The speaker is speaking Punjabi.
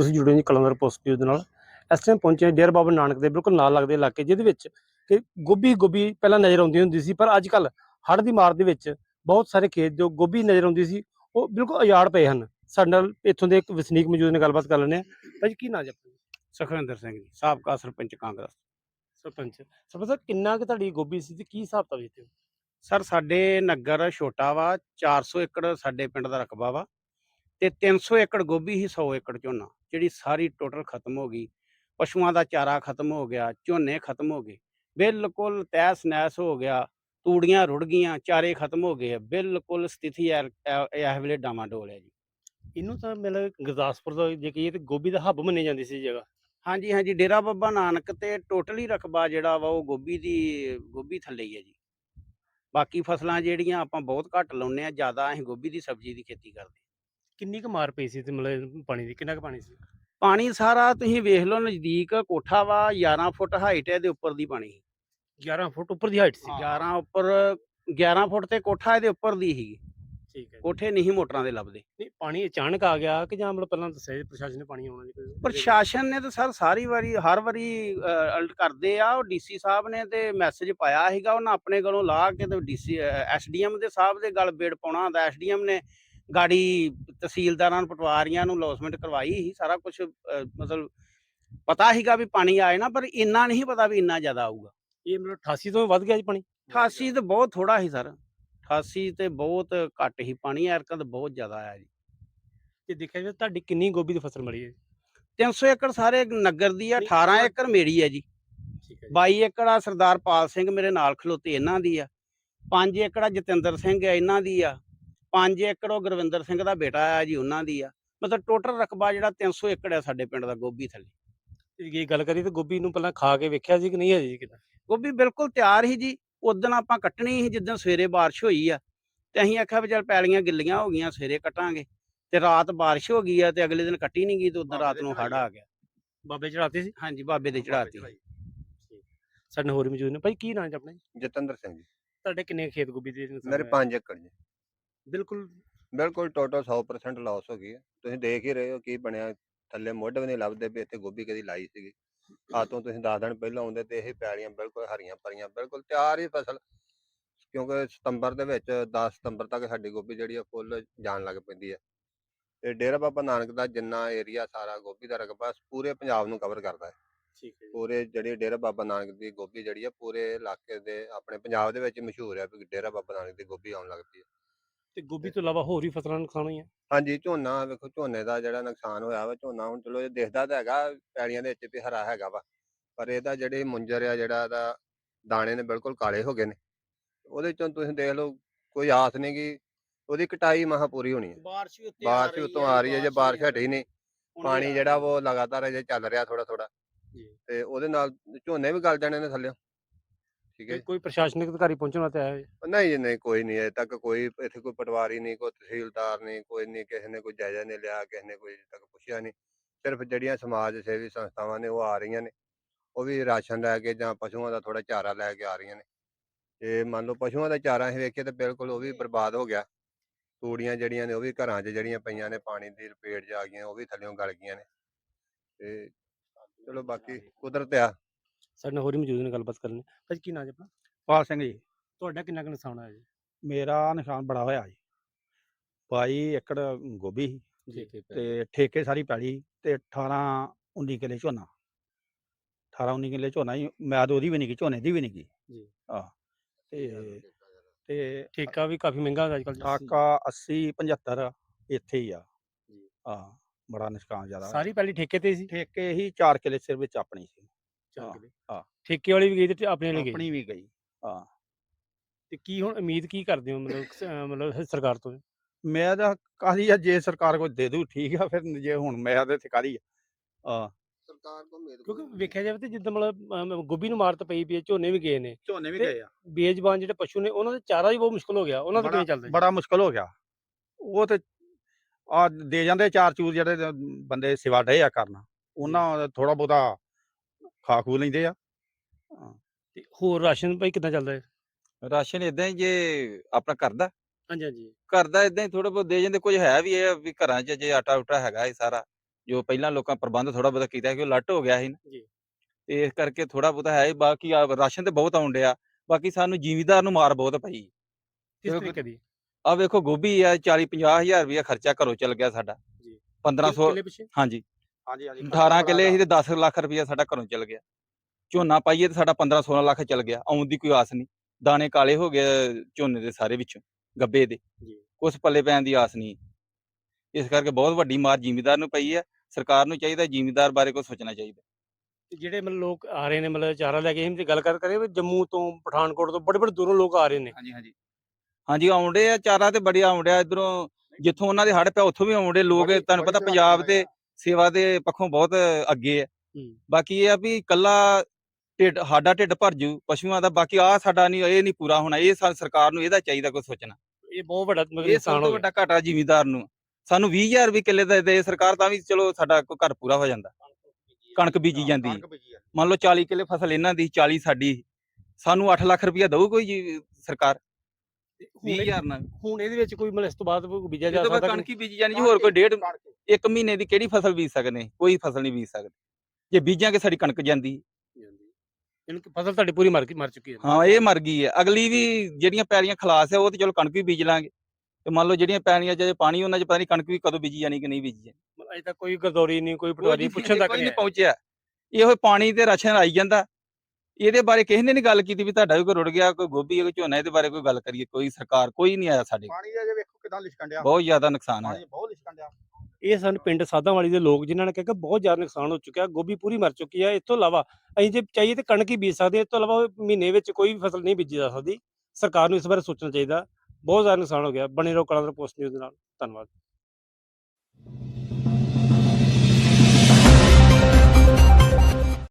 ਤੁਸੀਂ ਜੁੜੇ ਜੀ ਕਲੰਦਰ ਪੋਸਟ ਨਿਊਜ਼ ਦੇ ਨਾਲ। ਇਸ ਟਾਈਮ ਪਹੁੰਚੇ ਹਾਂ ਡੇਰਾ ਬਾਬਾ ਨਾਨਕ ਦੇ ਬਿਲਕੁਲ ਨਾਲ ਲੱਗਦੇ ਇਲਾਕੇ ਜਿਹਦੇ ਵਿੱਚ ਕਿ ਗੋਭੀ ਗੋਭੀ ਪਹਿਲਾਂ ਨਜ਼ਰ ਆਉਂਦੀ ਹੁੰਦੀ ਸੀ ਪਰ ਅੱਜ ਕੱਲ ਹੜ੍ਹ ਦੀ ਮਾਰ ਦੇ ਵਿੱਚ ਬਹੁਤ ਸਾਰੇ ਖੇਤ ਜੋ ਗੋਭੀ ਨਜ਼ਰ ਆਉਂਦੀ ਸੀ ਉਹ ਬਿਲਕੁਲ ਉਜਾੜ ਪਏ ਹਨ। ਸਾਡੇ ਨਾਲ ਇੱਥੋਂ ਦੇ ਇੱਕ ਵਸਨੀਕ ਮੌਜੂਦ ਨੇ ਗੱਲਬਾਤ ਕਰ ਲੈਂਦੇ ਆ ਭਾਜੀ ਕੀ ਨਾਂ ਜੀ ਆਪਣਾ? ਸੁਖਵਿੰਦਰ ਸਿੰਘ ਜੀ ਸਾਬਕਾ ਸਰਪੰਚ ਕਾਂਗਰਸ। ਸਰਪੰਚ ਸਰਪੰਚ ਸਾਹਿਬ ਕਿੰਨਾ ਕੁ ਤੁਹਾਡੀ ਗੋਭੀ ਸੀ ਤੇ ਕੀ ਹਿਸਾਬ ਤਾ ਵਿੱਚ ਸਰ ਸਾਡੇ ਨਗਰ ਛੋਟਾ ਵਾ 400 ਏਕੜ ਸਾਡੇ ਪਿੰਡ ਦਾ ਰਕਬਾ ਵਾ। ਤੇ 300 ਏਕੜ ਗੋਭੀ ਹੀ 100 ਏਕੜ ਝੋਨਾ ਜਿਹੜੀ ਸਾਰੀ ਟੋਟਲ ਖਤਮ ਹੋ ਗਈ ਪਸ਼ੂਆਂ ਦਾ ਚਾਰਾ ਖਤਮ ਹੋ ਗਿਆ ਝੋਨੇ ਖਤਮ ਹੋ ਗਏ ਬਿਲਕੁਲ ਤਹਿਸ ਨਹਿਸ ਹੋ ਗਿਆ ਤੂੜੀਆਂ ਰੁੜ ਗਈਆਂ ਚਾਰੇ ਖਤਮ ਹੋ ਗਏ। ਬਿਲਕੁਲ ਸਥਿਤੀ ਇਹ ਵੇਲੇ ਡਾਮਾਡੋਲ ਹੈ ਜੀ ਇਹਨੂੰ ਤਾਂ ਮਤਲਬ ਗੁਰਦਾਸਪੁਰ ਦਾ ਜੇ ਕਹੀਏ ਤੇ ਗੋਭੀ ਦਾ ਹੱਬ ਮੰਨੀ ਜਾਂਦੀ ਸੀ ਜਗ੍ਹਾ ਹਾਂਜੀ ਹਾਂਜੀ ਡੇਰਾ ਬੱਬਾ ਨਾਨਕ ਤੇ ਟੋਟਲੀ ਰਕਬਾ ਜਿਹੜਾ ਵਾ ਉਹ ਗੋਭੀ ਦੀ ਗੋਭੀ ਥੱਲੇ ਹੀ ਹੈ ਜੀ ਬਾਕੀ ਫਸਲਾਂ ਜਿਹੜੀਆਂ ਆਪਾਂ ਬਹੁਤ ਘੱਟ ਲਾਉਂਦੇ ਆ ਜ਼ਿਆਦਾ ਅਸੀਂ ਗੋਭੀ ਦੀ ਸਬਜ਼ੀ ਦੀ ਖੇਤੀ ਕਰਦੇ। ਕਿੰਨੀ ਕੁ ਮਾਰ ਪਈ ਸੀ ਤੇ ਮਤਲਬ ਪਾਣੀ ਦੀ ਕਿੰਨਾ ਕੁ ਪਾਣੀ ਸੀ? ਪਾਣੀ ਸਾਰਾ ਤੁਸੀਂ ਵੇਖ ਲਓ ਨਜ਼ਦੀਕ ਕੋਠਾ ਵਾ 11 ਫੁੱਟ ਹਾਈਟ ਹੈ ਇਹਦੇ ਉੱਪਰ ਦੀ ਪਾਣੀ 11 ਫੁੱਟ ਉੱਪਰ ਦੀ ਹਾਈਟ ਸੀ? 11 ਉੱਪਰ 11 ਫੁੱਟ ਤੇ ਕੋਠਾ ਇਹਦੇ ਉੱਪਰ ਦੀ ਸੀਗੀ ਠੀਕ ਹੈ। ਕੋਠੇ ਨਹੀਂ ਮੋਟਰਾਂ ਦੇ ਲੱਭਦੇ। ਨਹੀਂ ਪਾਣੀ ਅਚਾਨਕ ਆ ਗਿਆ ਕਿ ਜਾਂ ਮਤਲਬ ਪਹਿਲਾਂ ਦੱਸਿਆ ਪ੍ਰਸ਼ਾਸਨ ਨੇ ਪਾਣੀ ਆਉਣਾ ਜੀ ਕੋਈ? ਪ੍ਰਸ਼ਾਸਨ ਨੇ ਤਾਂ ਸਰ ਸਾਰੀ ਵਾਰੀ ਹਰ ਵਾਰੀ ਅਲਰਟ ਕਰਦੇ ਆ ਉਹ ਡੀਸੀ ਸਾਹਿਬ ਨੇ ਤੇ ਮੈਸੇਜ ਪਾਇਆ ਸੀਗਾ ਉਹਨਾਂ ਆਪਣੇ ਕੋਲੋਂ ਲਾ ਕੇ ਤੇ ਡੀਸੀ ਐਸਡੀਐਮ ਦੇ ਸਾਹਿਬ ਦੇ ਗੱਲ ਬੇੜ ਪਾਉਣਾ ਹੁੰਦਾ ਐਸਡੀਐਮ ਨੇ ਗਾੜੀ ਤਹਿਸੀਲਦਾਰਾਂ ਨੂੰ ਪਟਵਾਰੀਆਂ ਨੂੰ ਲੌਸਮੈਂਟ ਕਰਵਾਈ ਸੀ ਸਾਰਾ ਕੁਝ ਮਤਲਬ ਪਤਾ ਸੀਗਾ ਵੀ ਪਾਣੀ ਆਏ ਨਾ ਪਰ ਇੰਨਾ ਨਹੀਂ ਪਤਾ ਵੀ ਇੰਨਾ ਜ਼ਿਆਦਾ ਆਊਗਾ। ਇਹ ਮਤਲਬ 88 ਤੋਂ ਵੱਧ ਗਿਆ ਜੀ ਪਾਣੀ? 88 ਤੇ ਬਹੁਤ ਥੋੜਾ ਸੀ ਸਰ। 88 ਤੇ ਬਹੁਤ ਘੱਟ ਹੀ ਪਾਣੀ ਐਰਕਾ ਤਾਂ ਬਹੁਤ ਜ਼ਿਆਦਾ ਆਇਆ ਜੀ। ਤੇ ਦੇਖਿਆ ਜੀ ਤੁਹਾਡੀ ਕਿੰਨੀ ਗੋਭੀ ਦੀ ਫਸਲ ਮੜੀ ਹੈ? 300 ਏਕੜ ਸਾਰੇ ਨਗਰ ਦੀ ਆ ਨਹੀਂ, 18 ਪਰ- ਏਕੜ ਮੇਰੀ ਹੈ ਜੀ। ਠੀਕ ਹੈ 22 ਏਕੜ ਆ ਸਰਦਾਰ ਪਾਲ ਸਿੰਘ ਮੇਰੇ ਨਾਲ ਖਲੋਤੇ ਇਹਨਾਂ ਦੀ ਆ। 5 ਏਕੜ ਆ ਜਤਿੰਦਰ ਸਿੰਘ ਆ ਇਹਨਾਂ ਦੀ ਆ। 5 ਏਕੜ ਉਹ ਗੁਰਵਿੰਦਰ ਸਿੰਘ ਦਾ ਬੇਟਾ ਆ ਜੀ ਉਹਨਾਂ ਦੀ ਆ। ਮਤਲਬ ਟੋਟਲ ਰਕਬਾ ਜਿਹੜਾ 300 ਏਕੜ ਆ ਸਾਡੇ ਪਿੰਡ ਦਾ ਗੋਭੀ ਥੱਲੇ। ਇਹ ਗੱਲ ਕਰੀ ਤੇ ਗੋਭੀ ਨੂੰ ਪਹਿਲਾਂ ਖਾ ਕੇ ਵੇਖਿਆ ਸੀ ਕਿ ਨਹੀਂ ਹੈ ਜੀ ਕਿਦਾਂ ਗੋਭੀ ਬਿਲਕੁਲ ਤਿਆਰ ਸੀ ਜੀ। ਉਦੋਂ ਆਪਾਂ ਕੱਟਣੀ ਸੀ ਜਿੱਦਣ ਸਵੇਰੇ ਬਾਰਿਸ਼ ਹੋਈ ਆ। ਤੇ ਅਸੀਂ ਆਖਿਆ ਵੀ ਚੱਲ ਪੈਲੀਆਂ ਗਿੱਲੀਆਂ ਹੋ ਗਈਆਂ ਸਵੇਰੇ ਕੱਟਾਂਗੇ। ਤੇ ਰਾਤ ਬਾਰਿਸ਼ ਹੋ ਗਈ ਆ ਤੇ ਅਗਲੇ ਦਿਨ ਕੱਟੀ ਨਹੀਂ ਗਈ ਤੇ ਉਦੋਂ ਰਾਤ ਨੂੰ ਹੜ ਆ ਗਿਆ। ਬਾਬੇ ਚੜਾਤੇ ਸੀ? ਹਾਂਜੀ ਬਾਬੇ ਦੇ ਚੜਾਤੀ ਸਾਡੇ ਹੋਰ ਮੌਜੂਦ ਨੇ। ਭਾਈ ਕੀ ਨਾਂ ਜੀ ਆਪਣਾ ਜੀ? ਜਤਿੰਦਰ ਸਿੰਘ ਜੀ। ਤੁਹਾਡੇ ਕਿੰਨੇ ਖੇਤ ਗੋਭੀ ਦੇ ਮੇਰੇ ਹੋਇਆ? 5 ਏਕੜ ਜੀ। ਬਿਲਕੁਲ। ਬਿਲਕੁਲ ਟੋਟਲ 100% ਲਾਸ ਹੋ ਗਈ ਹੈ। ਤੁਸੀਂ ਦੇਖ ਹੀ ਰਹੇ ਹੋ ਕੀ ਬਣਿਆ। ਥੱਲੇ ਮੁੱਢ ਵੀ ਨਹੀਂ ਲੱਭਦੇ ਵੀ ਇੱਥੇ ਗੋਭੀ ਕਦੀ ਲਾਈ ਸੀਗੀ। ਆ ਤੋਂ ਤੁਸੀਂ 10 ਦਿਨ ਪਹਿਲਾਂ ਆਉਂਦੇ ਤੇ ਇਹ ਪੈਲੀਆਂ ਬਿਲਕੁਲ ਹਰੀਆਂ ਭਰੀਆਂ ਬਿਲਕੁਲ ਤਿਆਰ ਹੀ ਫਸਲ। ਕਿਉਂਕਿ ਸਤੰਬਰ ਦੇ ਵਿੱਚ 10 ਸਤੰਬਰ ਤੱਕ ਸਾਡੀ ਗੋਭੀ ਜਿਹੜੀ ਆ ਫੁੱਲ ਜਾਣ ਲੱਗ ਪੈਂਦੀ ਹੈ। ਤੇ ਡੇਰਾ ਬਾਬਾ ਨਾਨਕ ਦਾ ਜਿੰਨਾ ਏਰੀਆ ਸਾਰਾ ਗੋਭੀ ਦਾ ਰਕਬਾ ਪੂਰੇ ਪੰਜਾਬ ਨੂੰ ਕਵਰ ਕਰਦਾ ਹੈ। ਠੀਕ ਹੈ ਜੀ। ਪੂਰੇ ਜਿਹੜੀ ਡੇਰਾ ਬਾਬਾ ਨਾਨਕ ਦੀ ਗੋਭੀ ਜਿਹੜੀ ਆ ਪੂਰੇ ਇਲਾਕੇ ਦੇ ਆਪਣੇ ਪੰਜਾਬ ਦੇ ਵਿੱਚ ਮਸ਼ਹੂਰ ਹੈ ਵੀ ਡੇਰਾ ਬਾਬਾ ਨਾਨਕ ਦੀ ਗੋਭੀ ਆਉਣ ਲੱਗਦੀ ਹੈ। ਤੇ ਗੋਭੀ ਤੋਂ ਇਲਾਵਾ ਹੋਰ ਵੀ ਫਸਲਾਂ ਨੂੰ ਨੁਕਸਾਨ ਹੋਈਆਂ ਹਾਂਜੀ ਝੋਨਾ ਵੇਖੋ ਝੋਨੇ ਦਾ ਜਿਹੜਾ ਨੁਕਸਾਨ ਹੋਇਆ ਵਾ ਝੋਨਾ ਹੁਣ ਚਲੋ ਇਹ ਦਿਖਦਾ ਤਾਂ ਹੈਗਾ ਪੈਲੀਆਂ ਦੇ ਵਿੱਚ ਵੀ ਹਰਾ ਹੈਗਾ ਵਾ। ਪਰ ਇਹਦਾ ਜਿਹੜੇ ਮੁੰਜਰ ਆ ਜਿਹੜਾ ਇਹਦਾ ਦਾਣੇ ਨੇ ਬਿਲਕੁਲ ਕਾਲੇ ਹੋ ਗਏ ਨੇ। ਉਹਦੇ ਚੋਂ ਤੁਸੀਂ ਦੇਖ ਲਓ ਕੋਈ ਆਸ ਨਹੀਂ ਕਿ ਉਹਦੀ ਕਟਾਈ ਮਹਾ ਪੂਰੀ ਹੋਣੀ ਹੈ ਬਾਰਿਸ਼ ਵੀ ਉੱਤੇ ਬਾਰਿਸ਼ ਵੀ ਉੱਤੋਂ ਆ ਰਹੀ ਹੈ ਜੇ ਬਾਰਿਸ਼ ਹਟੀ ਨਹੀਂ ਪਾਣੀ ਜਿਹੜਾ ਉਹ ਲਗਾਤਾਰ ਅਜੇ ਚੱਲ ਰਿਹਾ ਥੋੜਾ ਥੋੜਾ ਜੀ। ਤੇ ਉਹਦੇ ਨਾਲ ਝੋਨੇ ਵੀ ਗਲ ਜਾਣੇ ਨੇ ਥੱਲੇ ਠੀਕ ਹੈ ਜੀ। ਕੋਈ ਪ੍ਰਸ਼ਾਸਨਿਕ ਅਧਿਕਾਰੀ ਪਹੁੰਚਣ ਵਾਸਤੇ ਆਇਆ ਹੈ ਨਹੀਂ ਜੀ ਨਹੀਂ ਕੋਈ ਨਹੀਂ ਅਜੇ ਤੱਕ ਕੋਈ ਇੱਥੇ ਕੋਈ ਪਟਵਾਰੀ ਨਹੀਂ ਕੋਈ ਤਹਿਸੀਲਦਾਰ ਨਹੀਂ ਕੋਈ ਨਹੀਂ ਕਿਸੇ ਨੇ ਕੋਈ ਜਾਇਜ਼ਾ ਨਹੀਂ ਲਿਆ ਕਿਸੇ ਨੇ ਕੋਈ ਅਜੇ ਤੱਕ ਪੁੱਛਿਆ ਨਹੀਂ। ਸਿਰਫ ਜਿਹੜੀਆਂ ਸਮਾਜ ਸੇਵੀ ਸੰਸਥਾਵਾਂ ਨੇ ਉਹ ਆ ਰਹੀਆਂ ਨੇ। ਉਹ ਵੀ ਰਾਸ਼ਨ ਲੈ ਕੇ ਜਾਂ ਪਸ਼ੂਆਂ ਦਾ ਥੋੜਾ ਚਾਰਾ ਲੈ ਕੇ ਆ ਰਹੀਆਂ ਨੇ। ਤੇ ਮੰਨ ਲਓ ਪਸ਼ੂਆਂ ਦਾ ਚਾਰਾ ਅਸੀਂ ਵੇਖੀਏ ਤਾਂ ਬਿਲਕੁਲ ਉਹ ਵੀ ਬਰਬਾਦ ਹੋ ਗਿਆ। ਤੂੜੀਆਂ ਜਿਹੜੀਆਂ ਨੇ ਉਹ ਵੀ ਘਰਾਂ 'ਚ ਜਿਹੜੀਆਂ ਪਈਆਂ ਨੇ ਪਾਣੀ ਦੀ ਲਪੇਟ 'ਚ ਆ ਗਈਆਂ ਉਹ ਵੀ ਥੱਲਿਓਂ ਗਲ ਗਈਆਂ ਨੇ। ਤੇ ਚਲੋ ਬਾਕੀ ਕੁਦਰਤ ਆ। ਸਾਡੇ ਨਾਲ ਹੋਰ ਵੀ ਮੌਜੂਦ ਨੇ ਗੱਲਬਾਤ ਕਰਨ ਭਾਜੀ ਕੀ ਨਾਂ ਜੀ ਆਪਣਾ? ਪਾਲ ਸਿੰਘ ਜੀ। ਤੁਹਾਡਾ ਕਿੰਨਾ ਕੁ ਨੁਕਸਾਨ ਹੋਇਆ ਜੀ? ਮੇਰਾ ਨਿਸ਼ਾਨ ਬੜਾ ਹੋਇਆ ਜੀ। 22 ਏਕੜ ਗੋਭੀ ਸੀ। ਠੀਕ ਹੈ ਤੇ ਠੇਕੇ ਸਾਰੀ ਪੈਲੀ ਤੇ 18 19 ਕਿੱਲੇ ਝੋਨਾ। 18 19 ਕਿੱਲੇ ਝੋਨਾ ਹੀ ਮਿਆਦ ਉਹਦੀ ਵੀ ਨਹੀਂ ਗਈ ਝੋਨੇ ਦੀ ਵੀ ਨਹੀਂ ਗਈ। ਜੀ। ਆ ਤੇ ਤੇ ਠੇਕਾ ਵੀ ਕਾਫੀ ਮਹਿੰਗਾ ਅੱਜ ਕੱਲ ਠਾਕਾ 80 75 ਇੱਥੇ ਹੀ ਆ। ਆ ਬੜਾ ਨਿਸ਼ਕਾਨ ਜ਼ਿਆਦਾ। ਸਾਰੀ ਪਹਿਲੀ ਠੇਕੇ ਤੇ ਸੀ? ਠੇਕੇ ਹੀ 4 ਕਿੱਲੇ ਸਿਰ ਵਿੱਚ ਆਪਣੀ ਸੀ। ਹਾਂ। ਹਾਂ। ਠੇਕੇ ਵਾਲੀ ਵੀ ਗਈ ਤੇ ਆਪਣੇ ਲਈ ਗਈ। ਆਪਣੀ ਵੀ ਗਈ ਆ ਤੇ ਕੀ ਹੁਣ ਉਮੀਦ ਕੀ ਕਰਦੇ ਹੋ ਮਤਲਬ ਅਹ ਮਤਲਬ ਸਰਕਾਰ ਤੋਂ? ਮੈਂ ਤਾਂ ਕਾਹਦੀ ਆ ਜੇ ਸਰਕਾਰ ਕੋਈ ਦੇ ਦੂ ਠੀਕ ਆ ਫਿਰ ਜੇ ਹੁਣ ਮੈਂ ਤੇ ਕਾਹਦੀ ਆ ਆ ਸਰਕਾਰ ਤੋਂ ਉਮੀਦ ਕਿਉਂਕਿ ਵੇਖਿਆ ਜਾਵੇ ਤੇ ਜਿੱਦਾਂ ਮਤਲਬ ਅਮ, ਗੋਭੀ ਨੂੰ ਮਾਰਤ ਪਈ ਵੀ ਹੈ, ਝੋਨੇ ਵੀ ਗਏ ਨੇ। ਝੋਨੇ ਵੀ ਤੇ ਗਏ ਆ। ਬੇਜ਼ਬਾਨ ਜਿਹੜੇ ਪਸ਼ੂ ਨੇ ਉਹਨਾਂ ਦਾ ਚਾਰਾ ਹੀ ਬਹੁਤ ਮੁਸ਼ਕਲ ਹੋ ਗਿਆ ਉਹਨਾਂ ਦਾ ਕਿਵੇਂ ਚੱਲਦਾ ਜੀ? ਬੜਾ ਮੁਸ਼ਕਲ ਹੋ ਗਿਆ। ਉਹ ਤੇ ਆ ਦੇ ਜਾਂਦੇ ਚਾਰ ਚੂਰ ਜਿਹੜੇ ਤੇ ਬੰਦੇ ਸਿਵਾ ਡਏ ਆ ਕਰਨਾ। ਉਹਨਾਂ ਥੋੜਾ ਬਹੁਤਾ ਖਾ ਖੂ ਲੈਂਦੇ ਆ। ਤੇ ਹੋਰ ਰਾਸ਼ਨ ਭਾਈ ਕਿੱਦਾਂ ਚੱਲਦਾ ਹੈ ਰਾਸ਼ਨ ਇਦਾਂ ਹੀ ਜੇ ਆਪਣਾ ਕਰਦਾ ਹਾਂਜੀ ਹਾਂਜੀ। ਕਰਦਾ ਇਦਾਂ ਹੀ ਥੋੜਾ ਬਹੁਤ ਦੇ ਜਾਂਦੇ ਕੁਝ ਹੈ ਵੀ ਇਹ ਵੀ ਘਰਾਂ 'ਚ ਜੇ ਆਟਾ ਉਟਾ ਹੈਗਾ ਇਹ ਸਾਰਾ ਜੋ ਪਹਿਲਾਂ ਲੋਕਾਂ ਪ੍ਰਬੰਧ ਥੋੜਾ ਬਹੁਤਾ ਕੀਤਾ ਕਿ ਉਹ ਲੱਟ ਹੋ ਗਿਆ ਸੀ ਨਾ। ਜੀ। ਤੇ ਇਸ ਕਰਕੇ ਥੋੜਾ ਬਹੁਤਾ ਹੈ ਹੀ, ਬਾਕੀ ਆ ਰਾਸ਼ਨ ਤੇ ਬਹੁਤ ਆਉਣ ਡਿਆ ਬਾਕੀ ਸਾਨੂੰ ਜ਼ਿਮੀਦਾਰ ਨੂੰ ਮਾਰ ਬਹੁਤ ਪਈ। ਕਿਸ ਚਲੋ ਤਰੀਕੇ ਦੀ? ਆ ਵੇਖੋ ਗੋਭੀ ਆ 40 50 ਹਜ਼ਾਰ ਰੁਪਇਆ ਖਰਚਾ ਘਰੋਂ ਚੱਲ ਗਿਆ ਸਾਡਾ। ਜੀ। 1500 ਕਿੱਲੇ ਪਿੱਛੇ? ਹਾਂਜੀ। ਹਾਂਜੀ ਹਾਂਜੀ 18 ਕਿੱਲੇ ਸੀ ਤੇ 10 ਲੱਖ ਰੁਪਇਆ ਸਾਡਾ ਘਰੋਂ ਚੱਲ ਗਿਆ। ਝੋਨਾ ਪਾਈਏ ਤੇ ਸਾਡਾ 15 16 ਲੱਖ ਚੱਲ ਗਿਆ। ਆਉਣ ਦੀ ਕੋਈ ਆਸ ਨਹੀਂ। ਦਾਣੇ ਕਾਲੇ ਹੋ ਗਏ ਝੋਨੇ ਦੇ ਸਾਰੇ ਵਿੱਚੋਂ ਗੱਬੇ ਦੇ। ਜੀ। ਕੁਛ ਪੱਲੇ ਪੈਣ ਦੀ ਆਸ ਨਹੀਂ। ਇਸ ਕਰਕੇ ਬਹੁਤ ਵੱਡੀ ਮਾਰ ਜ਼ਿਮੀਦਾਰ ਨੂੰ ਪਈ ਹੈ। ਸਰਕਾਰ ਨੂੰ ਚਾਹੀਦਾ ਜ਼ਿਮੀਦਾਰ ਬਾਰੇ ਕੁਝ ਸੋਚਣਾ ਚਾਹੀਦਾ। ਤੇ ਜਿਹੜੇ ਮਤਲਬ ਲੋਕ ਆ ਰਹੇ ਨੇ ਮਤਲਬ ਚਾਰਾ ਲੈ ਕੇ ਅਸੀਂ ਤੇ ਗੱਲ ਕਰ ਕਰੇ ਜੰਮੂ ਤੋਂ ਪਠਾਨਕੋਟ ਤੋਂ ਬੜੇ ਬੜੇ ਦੂਰੋਂ ਲੋਕ ਆ ਰਹੇ ਨੇ। ਹਾਂਜੀ ਹਾਂਜੀ। ਹਾਂਜੀ ਆਉਂਦੇ ਆ ਚਾਰਾ ਤੇ ਬੜੀ ਆਉਂਦੇ ਆ। ਇਧਰੋਂ ਜਿੱਥੋਂ ਉਹਨਾਂ ਦੇ ਹੜ ਪਿਆ ਉੱਥੋਂ ਵੀ ਆਉਂਦੇ ਲੋਕ। ਤੁਹਾਨੂੰ ਪਤਾ ਪੰਜਾਬ ਤੇ। ਸੇਵਾ ਦੇ ਪੱਖੋਂ ਬਹੁਤ ਅੱਗੇ ਹੈ। ਬਾਕੀ ਇਹ ਆ ਵੀ ਕੱਲਾ ਢਿੱਡ ਸਾਡਾ ਢਿੱਡ ਭਰ ਜੂ ਪਸ਼ੂਆਂ ਦਾ ਬਾਕੀ ਆ ਸਾਡਾ ਨਹੀਂ ਇਹ ਨਹੀਂ ਪੂਰਾ ਹੋਣਾ ਇਹ ਸਰਕਾਰ ਨੂੰ ਇਹਦਾ ਚਾਹੀਦਾ ਕੋਈ ਸੋਚਣਾ। ਇਹ ਬਹੁਤ ਵੱਡਾ ਮਤਲਬ ਇਹ ਸਭ ਤੋਂ ਵੱਡਾ ਘਾਟਾ ਜ਼ਿਮੀਦਾਰ ਨੂੰ। ਸਾਨੂੰ 20000 ਵੀ ਕਿੱਲੇ ਦਾ ਦੇ ਸਰਕਾਰ ਤਾਂ ਵੀ ਚਲੋ ਸਾਡਾ ਕੋਈ ਘਰ ਪੂਰਾ ਹੋ ਜਾਂਦਾ। ਕਣਕ ਬੀਜੀ ਜਾਂਦੀ। ਮੰਨ ਲਓ 40 ਕਿੱਲੇ ਫਸਲ ਇਹਨਾਂ ਦੀ 40 ਸਾਡੀ ਸਾਨੂੰ 8 ਲੱਖ ਰੁਪਇਆ ਦਊ ਕੋਈ ਜੀ ਸਰਕਾਰ? ਹੁਣ ਇਹ- 20000 ਨਾਲ। ਹੁਣ ਇਹਦੇ ਵਿੱਚ ਕੋਈ ਮਤਲਬ ਇਸ ਤੋਂ ਬਾਅਦ ਬੀਜਿਆ ਜਾ ਸਕਦਾ ਕਣਕ ਹੀ ਬੀਜੀ ਜਾਣੀ ਜੀ ਹੋਰ ਕੋਈ ਡੇਢ। ਇੱਕ ਮਹੀਨੇ ਦੀ ਕਿਹੜੀ ਫਸਲ ਬੀਜ ਸਕਦੇ ਕੋਈ ਫਸਲ ਨਹੀਂ ਬੀਜ ਸਕਦੇ। ਜੇ ਬੀਜਾਂਗੇ ਸਾਡੀ ਕਣਕ ਜਾਂਦੀ। ਇਹਨੂੰ ਕਿ ਫਸਲ ਤੁਹਾਡੀ ਪੂਰੀ ਮਰ ਗਈ ਮਰ ਚੁੱਕੀ ਹੈ। ਹਾਂ ਇਹ ਮਰ ਗਈ ਹੈ। ਅਗਲੀ ਵੀ ਜਿਹੜੀਆਂ ਪੈਲੀਆਂ ਖਲਾਸ ਹੈ ਉਹ ਤੇ ਚਲੋ ਕਣਕ ਵੀ ਬੀਜ ਲਾਂਗੇ। ਤੇ ਮੰਨ ਲਓ ਜਿਹੜੀਆਂ ਪੈਲੀਆਂ 'ਚ ਪਾਣੀ ਉਹਨਾਂ 'ਚ ਪਤਾ ਨਹੀਂ ਕਣਕ ਵੀ ਕਦੋਂ ਬੀਜੀ ਜਾਣੀ ਕਿ ਨਹੀਂ ਬੀਜੀ ਜਾਣੀ। ਮਤਲਬ ਅਜੇ ਤੱਕ ਕੋਈ ਗਰਦੌਰੀ ਨਹੀਂ ਕੋਈ ਪਟਵਾਰੀ ਪੁੱਛਣ ਤੱਕ ਨਹੀਂ ਪਹੁੰਚਿਆ। ਇਹੋ ਪਾਣੀ ਤੇ ਰਾਸ਼ਨ ਆਈ ਜਾਂਦਾ। ਇਹਦੇ ਬਾਰੇ ਕਿਸੇ ਨੇ ਨਹੀਂ ਗੱਲ ਕੀਤੀ ਵੀ ਤੁਹਾਡਾ ਵੀ ਕੋਈ ਰੁੜ ਗਿਆ ਕੋਈ ਗੋਭੀ ਕੋਈ ਝੋਨਾ ਇਹਦੇ ਬਾਰੇ ਕੋਈ ਗੱਲ ਕਰੀਏ। ਕੋਈ ਸਰਕਾਰ ਕੋਈ ਨਹੀਂ ਆਇਆ ਸਾਡੇ। ਪਾਣੀ ਦਾ ਜੇ ਵੇਖੋ ਕਿਦਾਂ ਲਿਸ਼ਕਣ ਡਿਆ। ਬਹੁਤ ਜ਼ਿਆਦਾ ਨੁਕਸਾਨ ਹੈ। ਪਾਣੀ ਬਹੁਤ ਲਿਸ਼ਕਣ ਡਿਆ। ਇਹ ਸਨ ਪਿੰਡ ਸਾਧਾਂਵਾਲੀ ਦੇ ਲੋਕ, ਜਿਨ੍ਹਾਂ ਨੇ ਕਿਹਾ ਕਿ ਬਹੁਤ ਜ਼ਿਆਦਾ ਨੁਕਸਾਨ ਹੋ ਚੁੱਕਿਆ, ਗੋਭੀ ਪੂਰੀ ਮਰ ਚੁੱਕੀ ਹੈ। ਇਸ ਤੋਂ ਇਲਾਵਾ ਅਸੀਂ ਜੇ ਚਾਹੀਏ ਤੇ ਕਣਕ ਹੀ ਬੀਜ ਸਕਦੇ ਹਾਂ। ਇਸ ਤੋਂ ਇਲਾਵਾ ਮਹੀਨੇ ਵਿੱਚ ਕੋਈ ਵੀ ਫਸਲ ਨਹੀਂ ਬੀਜੀ ਜਾ ਸਕਦੀ। ਸਰਕਾਰ ਨੂੰ ਇਸ ਬਾਰੇ ਸੋਚਣਾ ਚਾਹੀਦਾ। ਬਹੁਤ ਜ਼ਿਆਦਾ ਨੁਕਸਾਨ ਹੋ ਗਿਆ। ਬਣੇ ਰਹੋ ਕਲਾਂ ਦਾ ਪੋਸਟ ਨਿਊਜ਼ ਦੇ ਨਾਲ। ਧੰਨਵਾਦ।